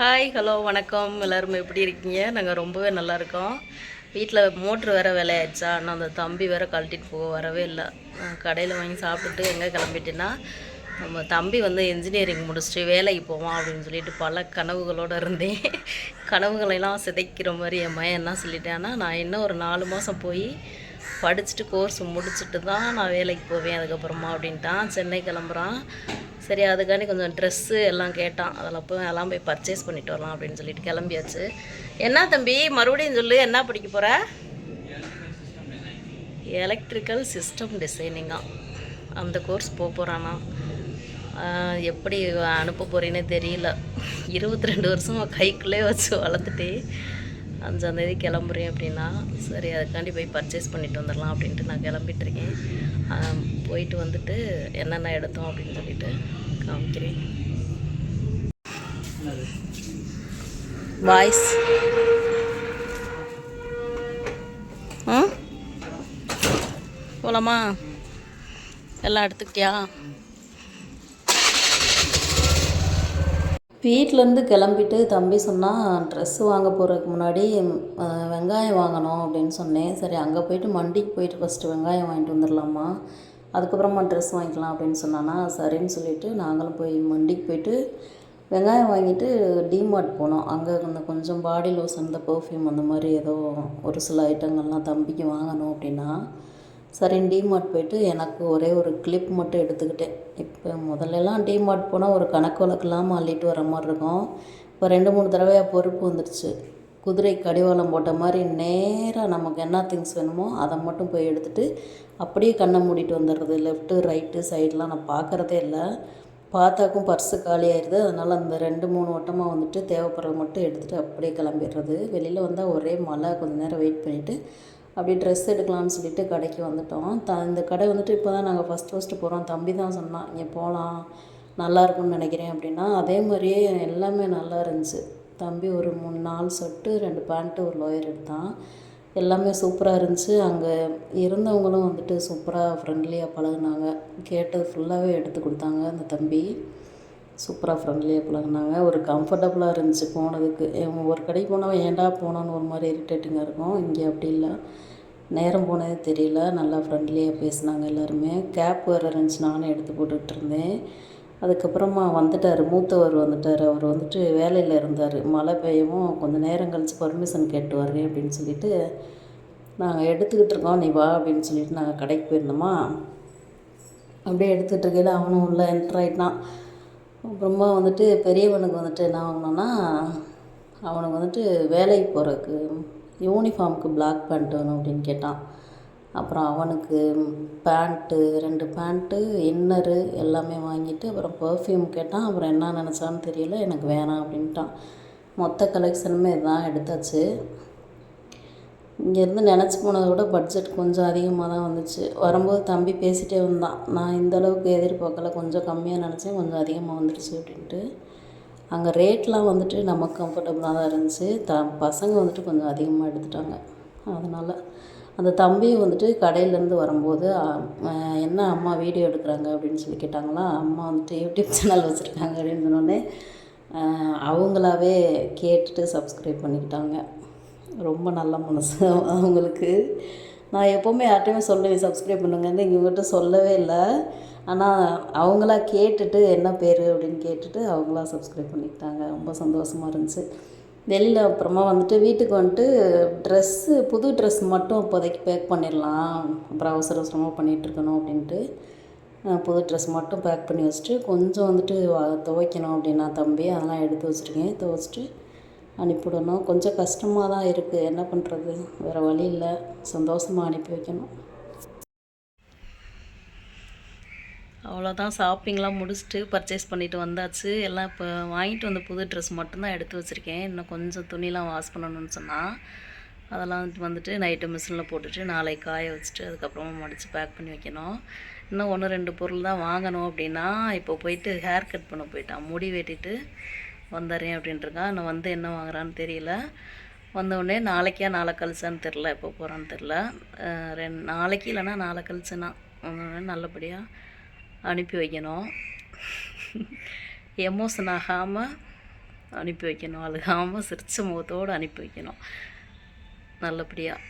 Hi hello வணக்கம். எல்லாரும் எப்படி இருக்கீங்க? நாங்கள் ரொம்பவே நல்லா இருக்கோம். வீட்டில் மோட்ரு வேறு விலையாச்சா ஆனால் அந்த தம்பி வேறு கழட்டிட்டு போக வரவே இல்லை. கடையில் வாங்கி சாப்பிட்டுட்டு எங்கே கிளம்பிட்டேன்னா நம்ம தம்பி வந்து இன்ஜினியரிங் முடிச்சுட்டு வேலைக்கு போவான் அப்படின்னு சொல்லிட்டு பல கனவுகளோடு இருந்தேன். கனவுகளெல்லாம் சிதைக்கிற மாதிரி என் மயன் என்ன சொல்லிட்டேன்னா நான் இன்னும் ஒரு நாலு மாதம் போய் படிச்சுட்டு கோர்ஸ் முடிச்சுட்டு தான் நான் வேலைக்கு போவேன் அதுக்கப்புறமா அப்படின்ட்டான். சென்னை கிளம்புறான். சரி அதுக்காண்டி கொஞ்சம் ட்ரெஸ்ஸு எல்லாம் கேட்டான். அதில் போய் எல்லாம் போய் பர்ச்சேஸ் பண்ணிட்டு வரலாம் அப்படின்னு சொல்லிட்டு கிளம்பியாச்சு. என்ன தம்பி மறுபடியும் சொல்லு என்ன படிக்க போகிற எலக்ட்ரிக்கல் சிஸ்டம் டிசைனிங்காக அந்த கோர்ஸ் போக போகிறானா எப்படி அனுப்ப போகிறேன்னே தெரியல. இருபத்தி ரெண்டு வருஷம் கைக்குள்ளே வச்சு வளர்த்துட்டு. அஞ்சாந்தேதி கிளம்புறேன் அப்படின்னா சரி அதுக்காண்டி போய் பர்ச்சேஸ் பண்ணிட்டு வந்துடலாம் அப்படின்ட்டு நான் கிளம்பிட்டுருக்கேன். போயிட்டு வந்துட்டு என்னென்ன எடுத்தோம் அப்படின்னு சொல்லிட்டு காமிக்கிறேன். வாய்ஸ் போலாமா? எல்லாம் எடுத்துக்கிட்டியா? வீட்டிலேருந்து கிளம்பிட்டு தம்பி சொன்னால் ட்ரெஸ்ஸு வாங்க போகிறதுக்கு முன்னாடி வெங்காயம் வாங்கணும் அப்படின்னு சொன்னேன். சரி அங்கே போயிட்டு மண்டிக்கு போயிட்டு ஃபஸ்ட்டு வெங்காயம் வாங்கிட்டு வந்துடலாமா அதுக்கப்புறமா ட்ரெஸ் வாங்கிக்கலாம் அப்படின்னு சொன்னானா. சரின்னு சொல்லிவிட்டு நாங்களும் போய் மண்டிக்கு போயிட்டு வெங்காயம் வாங்கிட்டு டிமார்ட் போனோம். அங்கே இந்த கொஞ்சம் பாடி லோஷன் இந்த பர்ஃப்யூம் அந்த மாதிரி ஏதோ ஒரு சில ஐட்டங்கள்லாம் தம்பிக்கு வாங்கணும் அப்படின்னா சரின்னு டிமார்ட் போயிட்டு எனக்கு ஒரே ஒரு கிளிப் மட்டும் எடுத்துக்கிட்டேன். இப்போ முதல்லலாம் டிமார்ட் போனால் ஒரு கணக்கு வழக்கெல்லாம் அள்ளிட்டு வர மாதிரி இருக்கும். இப்போ ரெண்டு மூணு தடவையாக பொறுப்பு வந்துடுச்சு குதிரை கடிவாளம் போட்ட மாதிரி நேராக நமக்கு என்ன திங்ஸ் வேணுமோ அதை மட்டும் போய் எடுத்துகிட்டு அப்படியே கண்ணை மூடிட்டு வந்துடுறது. லெஃப்ட்டு ரைட்டு சைடெலாம் நான் பார்க்குறதே இல்லை. பார்த்தாக்கும் பர்ஸு காலியாயிருது அதனால் அந்த ரெண்டு மூணு வட்டமாக வந்துட்டு தேவைப்படுறது மட்டும் எடுத்துகிட்டு அப்படியே கிளம்பிடுறது. வெளியில் வந்தால் ஒரே மழை கொஞ்ச நேரம் வெயிட் பண்ணிவிட்டு அப்படியே ட்ரெஸ் எடுக்கலாம்னு சொல்லிட்டு கடைக்கு வந்துட்டோம். த இந்த கடை வந்துட்டு இப்போ தான் நாங்கள் ஃபஸ்ட் ஃபஸ்ட்டு போகிறோம் தம்பி தான் சொன்னான் இங்கே போகலாம் நல்லா இருக்கும்னு நினைக்கிறேன். அப்படின்னா அதே மாதிரியே எல்லாமே நல்லா இருந்துச்சு. தம்பி ஒரு மூணு நாலு சொட்டு ரெண்டு பேண்ட்டு ஒரு லோயர் எடுத்தான். எல்லாமே சூப்பராக இருந்துச்சு. அங்கே இருந்தவங்களும் வந்துட்டு சூப்பராக ஃப்ரெண்ட்லியாக பழகுனாங்க. கேட்டது ஃபுல்லாகவே எடுத்து கொடுத்தாங்க அந்த தம்பி. சூப்பராக ஃப்ரெண்ட்லியாக பழகினாங்க ஒரு கம்ஃபர்டபுளாக இருந்துச்சு போனதுக்கு. ஒரு கடைக்கு போனால் ஏன்டா போனோன்னு ஒரு மாதிரி இரிட்டேட்டிங்காக இருக்கும். இங்கே அப்படி இல்லை. நேரம் போனதே தெரியல. நல்லா ஃப்ரெண்ட்லியாக பேசினாங்க எல்லாருமே. கேப் வேறு இருந்துச்சு. நானும் எடுத்து போட்டுக்கிட்டு இருந்தேன். அதுக்கப்புறமா வந்துட்டார். மூத்தவர் வந்துட்டார். அவர் வந்துட்டு வேலையில் இருந்தார். மழை பெய்யவும் கொஞ்சம் நேரம் கழித்து பர்மிஷன் கேட்டு வரேன் அப்படின்னு சொல்லிட்டு நாங்கள் எடுத்துக்கிட்டு இருக்கோம். நீ வா அப்படின்னு சொல்லிட்டு நாங்கள் கடைக்கு போயிருந்தோமா. அப்படியே எடுத்துகிட்டு இருக்கையில் அவனும் உள்ள என்ட்ரு ஆகிட்டான் அப்புறமா வந்துட்டு பெரியவனுக்கு வந்துட்டு என்ன வாங்கினோன்னா அவனுக்கு வந்துட்டு வேலைக்கு போகிறதுக்கு யூனிஃபார்முக்கு பிளாக் பேண்ட் வேணும் அப்படின்னு கேட்டான். அப்புறம் அவனுக்கு பேண்ட்டு ரெண்டு பேண்ட்டு இன்னரு எல்லாமே வாங்கிட்டு அப்புறம் பர்ஃப்யூம் கேட்டான். அப்புறம் என்ன நினச்சான்னு தெரியல எனக்கு வேணாம் அப்படின்ட்டான். மொத்த கலெக்ஷனுமே இதுதான் எடுத்தாச்சு. இங்கேருந்து நினச்சி போனதை விட பட்ஜெட் கொஞ்சம் அதிகமாக தான் வந்துச்சு. வரும்போது தம்பி பேசிகிட்டே வந்தான். நான் இந்த அளவுக்கு எதிர்பார்க்கல. கொஞ்சம் கம்மியாக நினச்சேன். கொஞ்சம் அதிகமாக வந்துடுச்சு அப்படின்ட்டு. அங்கே ரேட்லாம் வந்துட்டு நமக்கு கம்ஃபர்டபுளாக தான் இருந்துச்சு. த பசங்க வந்துட்டு கொஞ்சம் அதிகமாக எடுத்துட்டாங்க. அதனால் அந்த தம்பி வந்துட்டு கடையிலேருந்து வரும்போது என்ன அம்மா வீடியோ எடுக்கிறாங்க? அப்படின்னு சொல்லி கேட்டாங்களா. அம்மா வந்துட்டு யூடியூப் சேனல் வச்சுருக்காங்க அப்படின்னு சொன்னோடனே அவங்களாவே கேட்டுட்டு சப்ஸ்கிரைப் பண்ணிக்கிட்டாங்க. ரொம்ப நல்ல மனசு அவங்களுக்கு. நான் எப்போவுமே யார்ட்டையுமே சொல்லுவேன் சப்ஸ்கிரைப் பண்ணுங்கன்னு இவங்ககிட்ட சொல்லவே இல்லை. ஆனால் அவங்களா கேட்டுட்டு என்ன பேர் அப்படின்னு கேட்டுட்டு அவங்களா சப்ஸ்கிரைப் பண்ணிக்கிட்டாங்க. ரொம்ப சந்தோஷமாக இருந்துச்சு. வெளியில் அப்புறமா வந்துட்டு வீட்டுக்கு வந்துட்டு ட்ரெஸ்ஸு புது ட்ரெஸ் மட்டும் இப்போதைக்கு பேக் பண்ணிடலாம். அப்புறம் அவசர அவசரமாக பண்ணிகிட்ருக்கணும் அப்படின்ட்டு. புது ட்ரெஸ் மட்டும் பேக் பண்ணி வச்சுட்டு கொஞ்சம் வந்துட்டு துவைக்கணும் அப்படின்னா தம்பி அதெல்லாம் எடுத்து வச்சுருக்கேன். துவைச்சிட்டு அனுப்பிவிடணும். கொஞ்சம் கஷ்டமாக தான் இருக்குது என்ன பண்ணுறது வேறு வழி இல்லை. சந்தோஷமாக அனுப்பி வைக்கணும். அவ்வளோதான் ஷாப்பிங்லாம் முடிச்சுட்டு பர்ச்சேஸ் பண்ணிட்டு வந்தாச்சு. எல்லாம் இப்போ வாங்கிட்டு வந்த புது ட்ரெஸ் மட்டும்தான் எடுத்து வச்சுருக்கேன். இன்னும் கொஞ்சம் துணிலாம் வாஷ் பண்ணணும்னு சொன்னால் அதெல்லாம் வந்துட்டு வந்துட்டு நைட்டு மிஷினில் போட்டுட்டு நாளைக்கு காய வச்சுட்டு அதுக்கப்புறமா மடித்து பேக் பண்ணி வைக்கணும். இன்னும் ஒன்று ரெண்டு பொருள் தான் வாங்கணும் அப்படின்னா இப்போ போயிட்டு ஹேர் கட் பண்ண போயிட்டான். முடி வெட்டிட்டு வந்துடுறேன் அப்படின்ட்டுருக்கான் நான் வந்து என்ன வாங்குறான்னு தெரியல. வந்தவுடனே நாளைக்கா நாளை கழிச்சான்னு தெரில எப்போ போகிறான்னு தெரில. ரெண்டு நாளைக்கு இல்லைன்னா நாளை கழிச்சுனா நல்லபடியாக அனுப்பி வைக்கணும். எமோஷன் ஆகாமல் அனுப்பி வைக்கணும். அழுகாமல் சிரிச்ச முகத்தோடு அனுப்பி வைக்கணும். நல்லபடியாக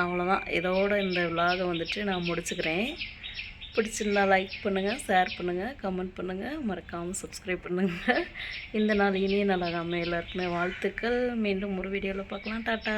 அவ்வளோதான் இதோட இந்த விலாகை வந்துட்டு நான் முடிச்சுக்கிறேன். பிடிச்சிருந்தா லைக் பண்ணுங்கள் ஷேர் பண்ணுங்கள் கமெண்ட் பண்ணுங்கள் மறக்காமல் சப்ஸ்கிரைப் பண்ணுங்கள் இந்த நாள் இனிய நாளாக எல்லாருக்குமே வாழ்த்துக்கள். மீண்டும் ஒரு வீடியோவில் பார்க்கலாம். டாட்டா.